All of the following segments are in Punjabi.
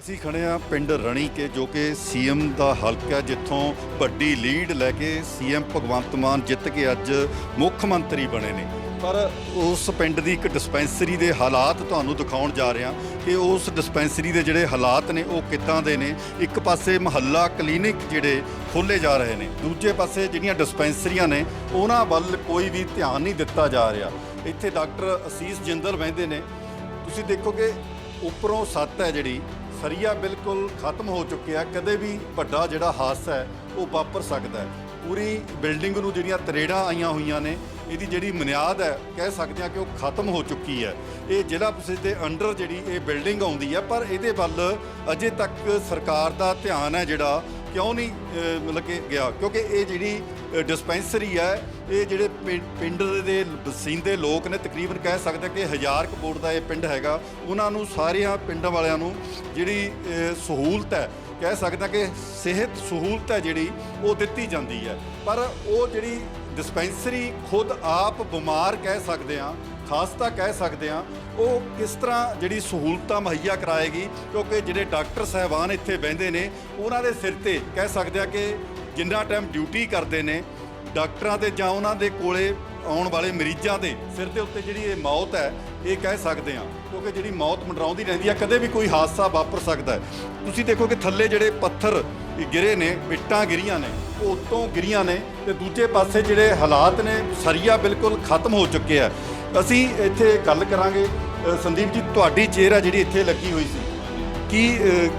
ਅਸੀਂ ਖੜੇ ਆ ਪਿੰਡ ਰਣੀ ਕੇ ਜੋ ਕਿ ਸੀਐਮ ਦਾ ਹਲਕਾ ਹੈ, ਜਿੱਥੋਂ ਵੱਡੀ ਲੀਡ ਲੈ ਕੇ ਸੀਐਮ ਭਗਵੰਤ ਮਾਨ ਜਿੱਤ ਕੇ ਅੱਜ ਮੁੱਖ ਮੰਤਰੀ ਬਣੇ ਨੇ। ਪਰ ਉਸ ਪਿੰਡ ਦੀ ਇੱਕ ਡਿਸਪੈਂਸਰੀ ਦੇ ਹਾਲਾਤ ਤੁਹਾਨੂੰ ਦਿਖਾਉਣ ਜਾ ਰਿਹਾ ਕਿ ਉਸ ਡਿਸਪੈਂਸਰੀ ਦੇ ਜਿਹੜੇ ਹਾਲਾਤ ਨੇ ਉਹ ਕਿੱਦਾਂ ਦੇ ਨੇ। ਇੱਕ ਪਾਸੇ ਮਹੱਲਾ ਕਲੀਨਿਕ ਜਿਹੜੇ ਖੋਲੇ ਜਾ ਰਹੇ ਨੇ ਦੂਜੇ ਪਾਸੇ ਜਿਹੜੀਆਂ ਡਿਸਪੈਂਸਰੀਆਂ ਨੇ ਉਹਨਾਂ ਵੱਲ ਕੋਈ ਵੀ ਧਿਆਨ ਨਹੀਂ ਦਿੱਤਾ ਜਾ ਰਿਹਾ। ਇੱਥੇ ਡਾਕਟਰ ਅਸੀਸ ਜਿੰਦਲ ਵਹਿੰਦੇ ਨੇ। ਤੁਸੀਂ ਦੇਖੋਗੇ ਉੱਪਰੋਂ ਸੱਤ ਹੈ ਜਿਹੜੀ ਸਰੀਆ ਬਿਲਕੁਲ ਖਤਮ ਹੋ ਚੁੱਕਿਆ ਕਦੇ ਵੀ ਵੱਡਾ ਜਿਹੜਾ ਹਾਦਸਾ ਹੈ, ਉਹ ਵਾਪਰ ਸਕਦਾ ਹੈ। ਪੂਰੀ ਬਿਲਡਿੰਗ ਨੂੰ ਜਿਹੜੀਆਂ ਤਰੇੜਾਂ ਆਈਆਂ ਹੋਈਆਂ ਨੇ, ਇਹਦੀ ਜਿਹੜੀ ਬੁਨਿਆਦ ਹੈ, ਕਹਿ ਸਕਦੇ ਹਾਂ ਕਿ ਉਹ ਖਤਮ ਹੋ ਚੁੱਕੀ ਹੈ। ਇਹ ਜ਼ਿਲ੍ਹਾ ਪੁਲਿਸ ਦੇ ਅੰਡਰ ਜਿਹੜੀ ਇਹ ਬਿਲਡਿੰਗ ਆਉਂਦੀ ਹੈ, ਪਰ ਇਹਦੇ ਵੱਲ ਅਜੇ ਤੱਕ ਸਰਕਾਰ ਦਾ ਧਿਆਨ ਹੈ ਜਿਹੜਾ ਕਿਉਂ ਨਹੀਂ ਮਤਲਬ ਕਿ ਗਿਆ? ਕਿਉਂਕਿ ਇਹ ਜਿਹੜੀ ਡਿਸਪੈਂਸਰੀ ਹੈ, ਇਹ ਜਿਹੜੇ ਪਿੰ- ਪਿੰਡ ਦੇ ਵਸਿੰਦੇ ਲੋਕ ਨੇ, ਤਕਰੀਬਨ ਕਹਿ ਸਕਦੇ ਕਿ ਹਜ਼ਾਰ ਕੁ ਦਾ ਇਹ ਪਿੰਡ ਹੈਗਾ। ਉਹਨਾਂ ਨੂੰ ਸਾਰਿਆਂ ਪਿੰਡਾਂ ਵਾਲਿਆਂ ਨੂੰ ਜਿਹੜੀ ਸਹੂਲਤ ਹੈ, ਕਹਿ ਸਕਦੇ ਕਿ ਸਿਹਤ ਸਹੂਲਤ ਹੈ ਜਿਹੜੀ, ਉਹ ਦਿੱਤੀ ਜਾਂਦੀ ਹੈ। ਪਰ ਉਹ ਜਿਹੜੀ ਡਿਸਪੈਂਸਰੀ ਖੁਦ ਆਪ ਬਿਮਾਰ ਕਹਿ ਸਕਦੇ ਆ ਖਾਸਤਾ ਕਹਿ ਸਕਦੇ ਆ ਉਹ ਕਿਸ ਤਰ੍ਹਾਂ ਜਿਹੜੀ ਸਹੂਲਤਾਂ ਮੁਹੱਈਆ ਕਰਾਏਗੀ, ਕਿਉਂਕਿ ਜਿਹੜੇ ਡਾਕਟਰ ਸਾਹਿਬਾਨ ਇੱਥੇ ਬਹਿੰਦੇ ਨੇ, ਉਹਨਾਂ ਦੇ ਸਿਰ ਤੇ ਕਹਿ ਸਕਦੇ ਆ ਕਿ ਜਿੰਨਾ ਟਾਈਮ ਡਿਊਟੀ ਕਰਦੇ ਨੇ, ਡਾਕਟਰਾਂ 'ਤੇ ਜਾਂ ਉਹਨਾਂ ਦੇ ਕੋਲੇ ਆਉਣ ਵਾਲੇ ਮਰੀਜ਼ਾਂ ਦੇ ਸਿਰ ਦੇ ਉੱਤੇ ਜਿਹੜੀ ਇਹ ਮੌਤ ਹੈ ਇਹ ਕਹਿ ਸਕਦੇ ਆ ਕਿਉਂਕਿ ਜਿਹੜੀ ਮੌਤ ਮੰਡਰਾਉਂਦੀ ਰਹਿੰਦੀ ਆ, ਕਦੇ ਵੀ ਕੋਈ ਹਾਦਸਾ ਵਾਪਰ ਸਕਦਾ ਹੈ। ਤੁਸੀਂ ਦੇਖੋ ਕਿ ਥੱਲੇ ਜਿਹੜੇ ਪੱਥਰ ਗਿਰੇ ਨੇ ਮਿੱਟਾਂ ਗਿਰੀਆਂ ਨੇ, ਉਹ ਉੱਤੋਂ ਗਿਰੀਆਂ ਨੇ ਤੇ ਦੂਜੇ ਪਾਸੇ ਜਿਹੜੇ ਹਾਲਾਤ ਨੇ, ਸਰੀਆ ਬਿਲਕੁਲ ਖਤਮ ਹੋ ਚੁੱਕੇ ਆ। ਅਸੀਂ ਇੱਥੇ ਗੱਲ ਕਰਾਂਗੇ। ਸੰਦੀਪ ਜੀ, ਤੁਹਾਡੀ ਚਿਹਰਾ ਜਿਹੜੀ ਇੱਥੇ ਲੱਗੀ ਹੋਈ ਸੀ। ਕੀ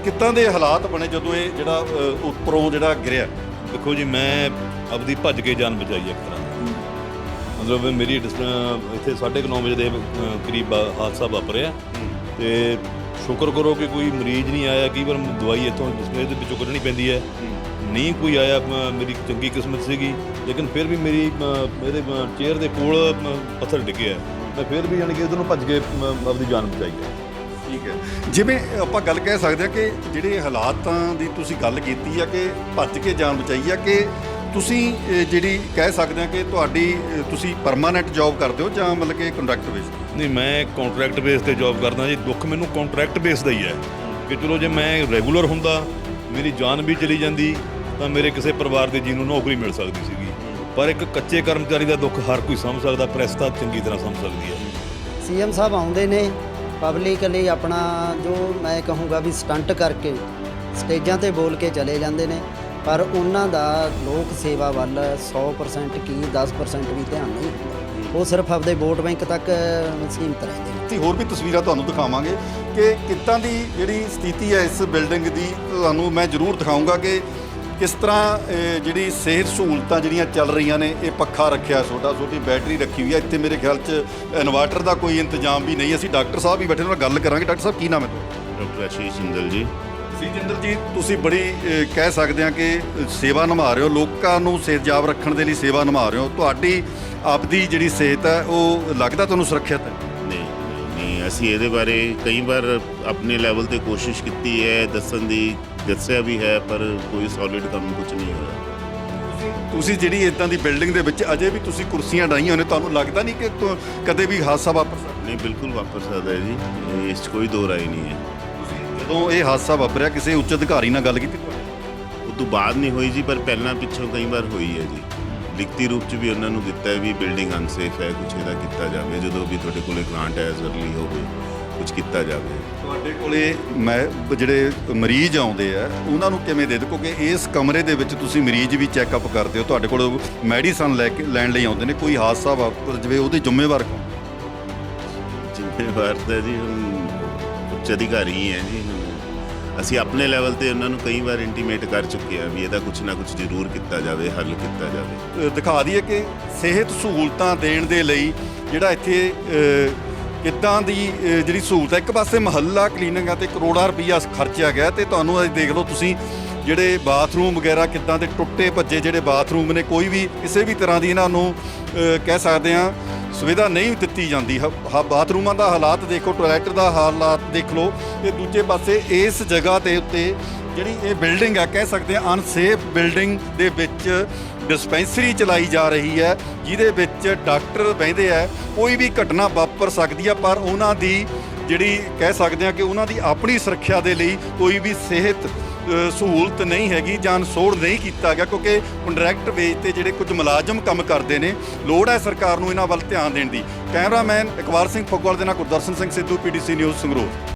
ਕਿੱਦਾਂ ਦੇ ਹਾਲਾਤ ਬਣੇ ਜਦੋਂ ਇਹ ਜਿਹੜਾ ਉੱਪਰੋਂ ਜਿਹੜਾ ਗਿਰਿਆ? ਦੇਖੋ ਜੀ, ਮੈਂ ਆਪਦੀ ਭੱਜ ਕੇ ਜਾਨ ਬਚਾਈ ਇੱਕ ਤਰ੍ਹਾਂ। ਮਤਲਬ ਮੇਰੀ ਡਿਸ- ਅਹ ਇੱਥੇ 9:30 ਵਜੇ ਦੇ ਕਰੀਬ ਆ- ਹਾਦਸਾ ਵਾਪਰਿਆ। ਤੇ ਸ਼ੁਕਰ ਕਰੋ ਕਿ ਕੋਈ ਮਰੀਜ਼ ਨਹੀਂ ਆਇਆ ਕਈ ਵਾਰ ਦਵਾਈ ਇੱਥੋਂ ਜਿਸਮੇ ਦੇ ਵਿੱਚੋਂ ਕੱਢਣੀ ਪੈਂਦੀ ਹੈ। ਨਹੀਂ ਕੋਈ ਆਇਆ ਮ- ਮੇਰੀ ਚੰਗੀ ਕਿਸਮਤ ਸੀਗੀ ਲੇਕਿਨ ਫਿਰ ਵੀ ਮੇਰੀ ਅਹ, ਇਹਦੇ ਚੇਅਰ ਦੇ ਕੋਲ ਅਹ, ਪੱਥਰ ਡਿੱਗਿਆ ਮੈਂ ਫਿਰ ਵੀ ਜਾਣੀ ਕਿ ਇਧਰ ਨੂੰ ਭੱਜ ਕੇ ਅਹ, ਆਪਦੀ ਜਾਨ ਬਚਾਈ ਹੈ। ਠੀਕ ਹੈ। ਜਿਵੇਂ ਆਪਾਂ ਗੱਲ ਕਹਿ ਸਕਦੇ ਆ ਕਿ ਜਿਹੜੇ ਹਾਲਾਤਾਂ ਦੀ ਤੁਸੀਂ ਗੱਲ ਕੀਤੀ ਆ ਕਿ ਭੱਜ ਕੇ ਜਾਨ ਬਚਾਈ ਆ ਕਿ ਤੁਸੀਂ ਜਿਹੜੀ ਕਹਿ ਸਕਦੇ ਆ ਕਿ ਤੁਹਾਡੀ ਤੁਸੀਂ ਪਰਮਾਨੈਂਟ ਜੌਬ ਕਰਦੇ ਹੋ ਜਾਂ ਮਤਲਬ ਕਿ ਕੰਟਰੈਕਟ ਬੇਸ ਨਹੀਂ ਮੈਂ ਕੰਟਰੈਕਟ ਬੇਸ ਤੇ ਜੌਬ ਕਰਦਾ ਜੀ। ਦੁੱਖ ਮੈਨੂੰ ਕੰਟਰੈਕਟ ਬੇਸ ਦਾ ਹੀ ਹੈ ਕਿ ਚਲੋ ਜੇ ਮੈਂ ਰੈਗੂਲਰ ਹੁੰਦਾ ਮੇਰੀ ਜਾਨ ਵੀ ਚਲੀ ਜਾਂਦੀ ਤਾਂ ਮੇਰੇ ਕਿਸੇ ਪਰਿਵਾਰ ਦੇ ਜੀ ਨੂੰ ਨੌਕਰੀ ਮਿਲ ਸਕਦੀ ਸੀਗੀ। ਪਰ ਇੱਕ ਕੱਚੇ ਕਰਮਚਾਰੀ ਦਾ ਦੁੱਖ ਹਰ ਕੋਈ ਸਮਝ ਸਕਦਾ ਪ੍ਰੈਸ ਤਾਂ ਚੰਗੀ ਤਰ੍ਹਾਂ ਸਮਝ ਸਕਦੀ ਹੈ। ਸੀਐਮ ਸਾਹਿਬ ਆਉਂਦੇ ਨੇ ਪਬਲਿਕ ਲਈ ਆਪਣਾ ਜੋ ਮੈਂ ਕਹੂੰਗਾ ਵੀ ਸਟੰਟ ਕਰਕੇ ਸਟੇਜਾਂ ਤੇ ਬੋਲ ਕੇ ਚਲੇ ਜਾਂਦੇ ਨੇ। ਪਰ ਉਹਨਾਂ ਦਾ ਲੋਕ ਸੇਵਾ ਵੱਲ 100% ਕੀ 10% ਵੀ ਧਿਆਨ ਨਹੀਂ ਹੁੰਦਾ। ਉਹ ਸਿਰਫ ਆਪਦੇ ਵੋਟ ਬੈਂਕ ਤੱਕ ਸੀਮਤ ਰਹਿੰਦੇ ਨੇ। ਅਸੀਂ ਹੋਰ ਵੀ ਤਸਵੀਰਾਂ ਤੁਹਾਨੂੰ ਦਿਖਾਵਾਂਗੇ ਕਿ ਕਿੱਦਾਂ ਦੀ ਜਿਹੜੀ ਸਥਿਤੀ ਹੈ ਇਸ ਬਿਲਡਿੰਗ ਦੀ ਤੁਹਾਨੂੰ ਮੈਂ ਜ਼ਰੂਰ ਦਿਖਾਊਂਗਾ ਕਿ ਕਿਸ ਤਰ੍ਹਾਂ ਜਿਹੜੀ ਸਿਹਤ ਸਹੂਲਤਾਂ ਜਿਹੜੀਆਂ ਚੱਲ ਰਹੀਆਂ ਨੇ ਇਹ ਪੱਖਾ ਰੱਖਿਆ ਛੋਟਾ ਛੋਟੀ ਬੈਟਰੀ ਰੱਖੀ ਹੋਈ ਹੈ। ਇੱਥੇ ਮੇਰੇ ਖਿਆਲ 'ਚ ਇਨਵਰਟਰ ਦਾ ਕੋਈ ਇੰਤਜ਼ਾਮ ਵੀ ਨਹੀਂ। ਅਸੀਂ ਡਾਕਟਰ ਸਾਹਿਬ ਵੀ ਬੈਠੇ ਉਹਨਾਂ ਨਾਲ ਗੱਲ ਕਰਾਂਗੇ। ਡਾਕਟਰ ਸਾਹਿਬ ਕੀ ਨਾਮ ਹੈ ਤੁਹਾਡਾ? ਡਾਕਟਰ ਆਸ਼ੀਸ਼ ਜਿੰਦਲ ਜੀ। ਸਿੰਜਿੰਦਰ ਜੀ ਤੁਸੀਂ ਬੜੀ ਕਹਿ ਸਕਦੇ ਆ ਕਿ ਸੇਵਾ ਨਿਭਾ ਰਹੇ ਹੋ। ਲੋਕਾਂ ਨੂੰ ਸਿਹਤਯਾਬ ਰੱਖਣ ਦੇ ਲਈ ਸੇਵਾ ਨਿਭਾ ਰਹੇ ਹੋ। ਤੁਹਾਡੀ ਆਪਦੀ ਜਿਹੜੀ ਸਿਹਤ ਹੈ ਉਹ ਲੱਗਦਾ ਤੁਹਾਨੂੰ ਸੁਰੱਖਿਅਤ ਹੈ? ਨਹੀਂ ਨਹੀਂ ਅਸੀਂ ਇਹਦੇ ਬਾਰੇ ਕਈ ਵਾਰ ਆਪਣੇ ਲੈਵਲ ਤੇ ਕੋਸ਼ਿਸ਼ ਕੀਤੀ ਹੈ ਦੱਸਣ ਦੀ ਦੱਸਿਆ ਵੀ ਹੈ ਪਰ ਕੋਈ ਸੋਲਿਡ ਕੰਮ ਕੁਝ ਨਹੀਂ ਹੋਇਆ। ਤੁਸੀਂ ਜਿਹੜੀ ਇਦਾਂ ਦੀ ਬਿਲਡਿੰਗ ਦੇ ਵਿੱਚ ਅਜੇ ਵੀ ਤੁਸੀਂ ਕੁਰਸੀਆਂ ਡਾਈਆਂ ਨੇ ਤੁਹਾਨੂੰ ਲੱਗਦਾ ਨਹੀਂ ਕਿ ਕਦੇ ਵੀ ਹਾਦਸਾ ਵਾਪਰ ਸਕਦਾ? ਨਹੀਂ ਬਿਲਕੁਲ ਵਾਪਰ ਸਕਦਾ ਹੈ ਜੀ। ਇਸ 'ਚ ਕੋਈ ਦੋ ਰਾਏ ਨਹੀਂ ਹੈ। ਜਦੋਂ ਇਹ ਹਾਦਸਾ ਵਾਪਰਿਆ ਕਿਸੇ ਉੱਚ ਅਧਿਕਾਰੀ ਨਾਲ ਗੱਲ ਕੀਤੀ? ਉਹ ਤੋਂ ਬਾਅਦ ਨਹੀਂ ਹੋਈ ਜੀ ਪਰ ਪਹਿਲਾਂ ਪਿੱਛੋਂ ਕਈ ਵਾਰ ਹੋਈ ਹੈ ਜੀ। ਲਿਖਤੀ ਰੂਪ 'ਚ ਵੀ ਉਹਨਾਂ ਨੂੰ ਦਿੱਤਾ ਹੈ ਵੀ ਬਿਲਡਿੰਗ ਅਨਸੇਫ ਹੈ ਕੁਝ ਇਹਦਾ ਕੀਤਾ ਜਾਵੇ ਜਦੋਂ ਵੀ ਤੁਹਾਡੇ ਕੋਲੇ ਗ੍ਰਾਂਟ ਹੈ ਜ਼ਰੂਰੀ ਹੋਵੇ ਕੁਝ ਕੀਤਾ ਜਾਵੇ। ਤੁਹਾਡੇ ਕੋਲੇ ਮੈਂ ਜਿਹੜੇ ਮਰੀਜ਼ ਆਉਂਦੇ ਆ ਉਹਨਾਂ ਨੂੰ ਕਿਵੇਂ ਦੇ ਦਿਓ ਕਿਉਂਕਿ ਇਸ ਕਮਰੇ ਦੇ ਵਿੱਚ ਤੁਸੀਂ ਮਰੀਜ਼ ਵੀ ਚੈੱਕਅਪ ਕਰਦੇ ਹੋ ਤੁਹਾਡੇ ਕੋਲ ਮੈਡੀਸਨ ਲੈ ਕੇ ਲੈਣ ਲਈ ਆਉਂਦੇ ਨੇ ਕੋਈ ਹਾਦਸਾ ਵਾਪਰ ਜਵੇ ਉਹਦੇ ਜ਼ਿੰਮੇਵਾਰ ਕੌਣ? ਜ਼ਿੰਮੇਵਾਰ ਤਾਂ ਜੀ ਹੁਣ ਉੱਚ ਅਧਿਕਾਰੀ ਹੈ ਜੀ ਅਸੀਂ ਆਪਣੇ ਲੈਵਲ ਤੇ ਉਹਨਾਂ ਨੂੰ ਕਈ ਵਾਰ ਇੰਟੀਮੇਟ ਕਰ ਚੁੱਕੇ ਆ ਵੀ ਇਹਦਾ ਕੁਝ ਨਾ ਕੁਝ ਜ਼ਰੂਰ ਕੀਤਾ ਜਾਵੇ, ਹੱਲ ਕੀਤਾ ਜਾਵੇ। ਦਿਖਾ ਦਈਏ ਕਿ ਸਿਹਤ ਸਹੂਲਤਾਂ ਦੇਣ ਦੇ ਲਈ ਜਿਹੜਾ ਇੱਥੇ ਕਿੱਦਾਂ ਦੀ ਜਿਹੜੀ ਸਹੂਲਤ ਹੈ, ਇੱਕ ਪਾਸੇ ਮਹੱਲਾ, ਕਲੀਨਿਕਾਂ ਤੇ ਕਰੋੜਾਂ ਰੁਪਈਆ ਖਰਚਿਆ ਗਿਆ ਤੇ ਤੁਹਾਨੂੰ ਅੱਜ ਦੇਖ ਲਓ ਤੁਸੀਂ ਜਿਹੜੇ ਬਾਥਰੂਮ ਵਗੈਰਾ ਕਿੱਦਾਂ ਦੇ ਟੁੱਟੇ ਭੱਜੇ ਜਿਹੜੇ ਬਾਥਰੂਮ ਨੇ, ਕੋਈ ਵੀ ਕਿਸੇ ਵੀ ਤਰ੍ਹਾਂ ਦੀ ਇਹਨਾਂ ਨੂੰ ਕਹਿ ਸਕਦੇ ਆ ਸੁਵਿਧਾ ਨਹੀਂ ਦਿੱਤੀ ਜਾਂਦੀ। ਹ- ਹ- ਬਾਥਰੂਮਾਂ ਦਾ ਹਾਲਾਤ ਦੇਖੋ ਟਾਇਲਟ ਦਾ ਹਾਲਾਤ ਦੇਖ ਲਓ, ਤੇ ਦੂਜੇ ਪਾਸੇ ਇਸ ਜਗ੍ਹਾ ਦੇ ਉੱਤੇ ਜਿਹੜੀ ਇਹ ਬਿਲਡਿੰਗ ਆ, ਕਹਿ ਸਕਦੇ ਆ ਅਨਸੇਫ ਬਿਲਡਿੰਗ ਦੇ ਵਿੱਚ ਡਿਸਪੈਂਸਰੀ ਚਲਾਈ ਜਾ ਰਹੀ ਹੈ, ਜਿਹਦੇ ਵਿੱਚ ਡਾਕਟਰ ਬਹਿੰਦੇ ਆ, ਕੋਈ ਵੀ ਘਟਨਾ ਵਾਪਰ ਸਕਦੀ ਆ, ਪਰ ਉਹਨਾਂ ਦੀ ਜਿਹੜੀ ਕਹਿ ਸਕਦੇ ਹਾਂ ਕਿ ਉਹਨਾਂ ਦੀ ਆਪਣੀ ਸੁਰੱਖਿਆ ਦੇ ਲਈ ਕੋਈ ਵੀ ਸਿਹਤ ਸਹੂਲਤ ਨਹੀਂ ਹੈਗੀ ਜਾਂ ਅਨਸੋੜ ਨਹੀਂ ਕੀਤਾ ਗਿਆ ਕਿਉਂਕਿ ਕੰਟਰੈਕਟ ਵੇਜ ਤੇ ਜਿਹੜੇ ਕੁਝ ਮੁਲਾਜ਼ਮ ਕੰਮ ਕਰਦੇ ਨੇ, ਲੋੜ ਹੈ ਸਰਕਾਰ ਨੂੰ ਇਹਨਾਂ ਵੱਲ ਧਿਆਨ ਦੇਣ ਦੀ। ਕੈਮਰਾਮੈਨ ਇਕਬਾਲ ਸਿੰਘ ਫੁੱਗਵਾਲ ਦੇ ਨਾਲ ਗੁਰਦਰਸ਼ਨ ਸਿੰਘ ਸਿੱਧੂ ਪੀਡੀਸੀ ਨਿਊਜ਼ ਸੰਗਰੂਰ।